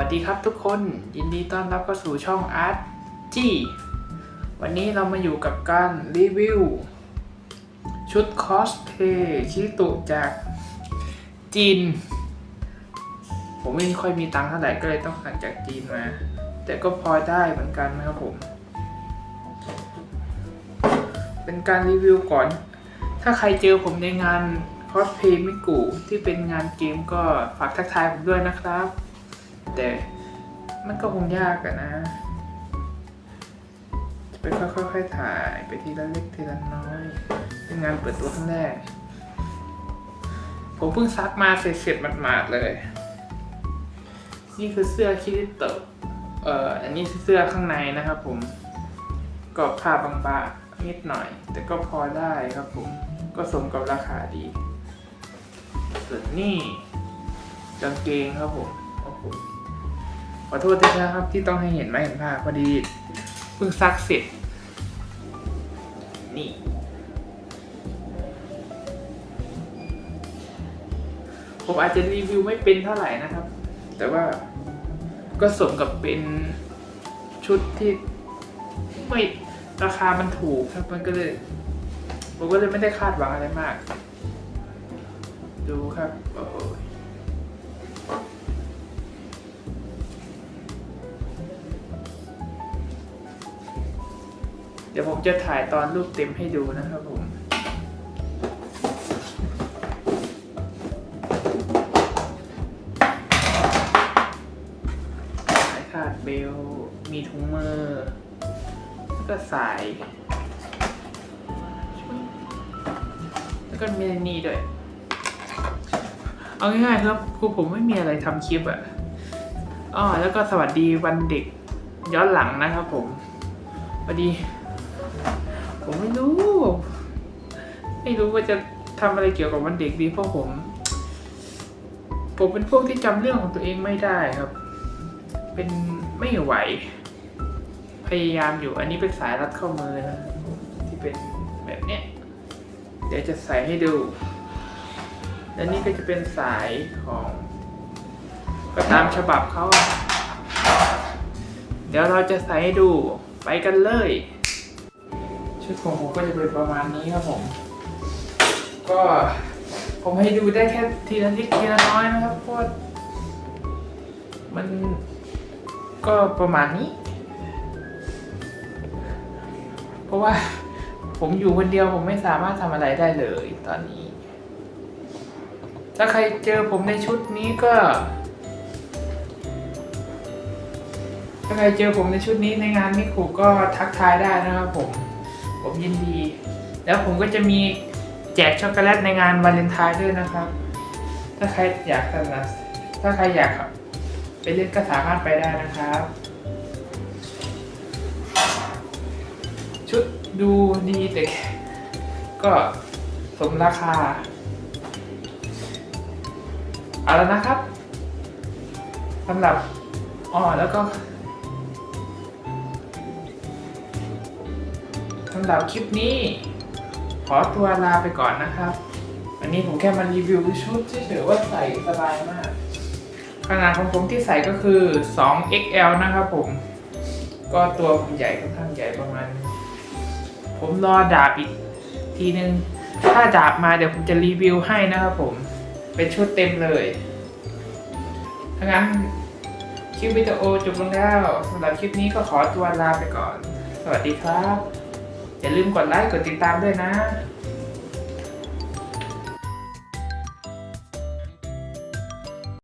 วัสดีครับทุกคนยินดีต้อนรับเข้าสู่ช่อง Art G วันนี้เรามาอยู่กับการรีวิว ชุดคอสเพย์ชิตุจากจีน ผมไม่ค่อยมีตังค์เท่าไหร่ก็เลยต้องสั่งจากจีนมา แต่ก็พอได้เหมือนกันนะครับผม เป็นการรีวิวก่อน ถ้าใครเจอผมในงานคอสเพย์มิกุที่เป็นงานเกมก็ฝากทักทายผมด้วยนะครับ แต่มันก็คงยากอะนะจะไปค่อยๆถ่ายไปทีละเล็กทีละน้อย เป็นงานเปิดตัวครั้งแรก ผมเพิ่งซักมาเสร็จๆหมาดๆเลย นี่คือเสื้อคิริโตะเอ่ออันนี้เสื้อข้างในนะครับผมก็ผ้าบางๆนิดหน่อย แต่ก็พอได้ครับผม ก็สมกับราคาดี ส่วนนี่กางเกงครับผมโอ้โห ขอโทษด้วยนะครับที่ต้องให้เห็นไม่เห็นภาพพอดีเพิ่งซักเสร็จ นี่ ผมอาจจะรีวิวไม่เป็นเท่าไหร่นะครับ แต่ว่าก็สมกับเป็นชุดที่ไม่ราคามันถูกครับมันก็เลยผมก็เลยไม่ได้คาดหวังอะไรมาก ดูครับโอ้โดี๋ยวผมจะถ่ายตอนรูปเต็มให้ดูนะครับผมสายคาดเบล มีถุงมือ แล้วก็สาย แล้วก็มีนี่ด้วย เอาง่ายๆครับคือผมไม่มีอะไรทำคลิปอะอ๋อแล้วก็สวัสดีวันเด็กย้อนหลังนะครับผมพอดี ผมไม่รู้ ไม่รู้ว่าจะทำอะไรเกี่ยวกับวันเด็กดีเพราะผม ผมเป็นพวกที่จำเรื่องของตัวเองไม่ได้ครับ เป็นไม่ไหว พยายามอยู่ อันนี้เป็นสายรัดข้อมือนะที่เป็นแบบเนี้ยเดี๋ยวจะใส่ให้ดู และนี่ก็จะเป็นสายของ ก็ตามฉบับเขา เดี๋ยวเราจะใส่ให้ดู ไปกันเลย ชุดของผมก็จะเป็นประมาณนี้ครับผม ก็ผมให้ดูได้แค่ทีละนิดทีละน้อยนะครับเพราะมันก็ประมาณนี้ เพราะว่าผมอยู่คนเดียวผมไม่สามารถทำอะไรได้เลยตอนนี้ ถ้าใครเจอผมในชุดนี้ก็ ถ้าใครเจอผมในชุดนี้ในงานมิคุก็ทักทายได้นะครับผม ผมยินดี แล้วผมก็จะมีแจกช็อกโกแลตในงานวาเลนไทน์ด้วยนะครับ ถ้าใครอยากสนับถ้าใครอยากไปเล่นก็สามารถไปได้นะครับ ชุดดูดีแต่ก็สมราคา เอาแล้วนะครับสำหรับอ๋อแล้วก็ สำหรับคลิปนี้ ขอตัวลาไปก่อนนะครับอันนี้ผมแค่มารีวิวชุดเฉยๆว่าใส่สบายมาก ขนาดของผมที่ใส่ก็คือ 2XL นะครับผม ก็ตัวผมใหญ่ค่อนข้างใหญ่ประมาณ ผมรอดาบอีกทีนึง ถ้าดาบมาเดี๋ยวผมจะรีวิวให้นะครับผม เป็นชุดเต็มเลยถ้างั้นคลิปวิดีโอจบลงแล้วสำหรับคลิปนี้ก็ขอตัวลาไปก่อน สวัสดีครับ อย่าลืมกดไลค์กดติดตามด้วยนะ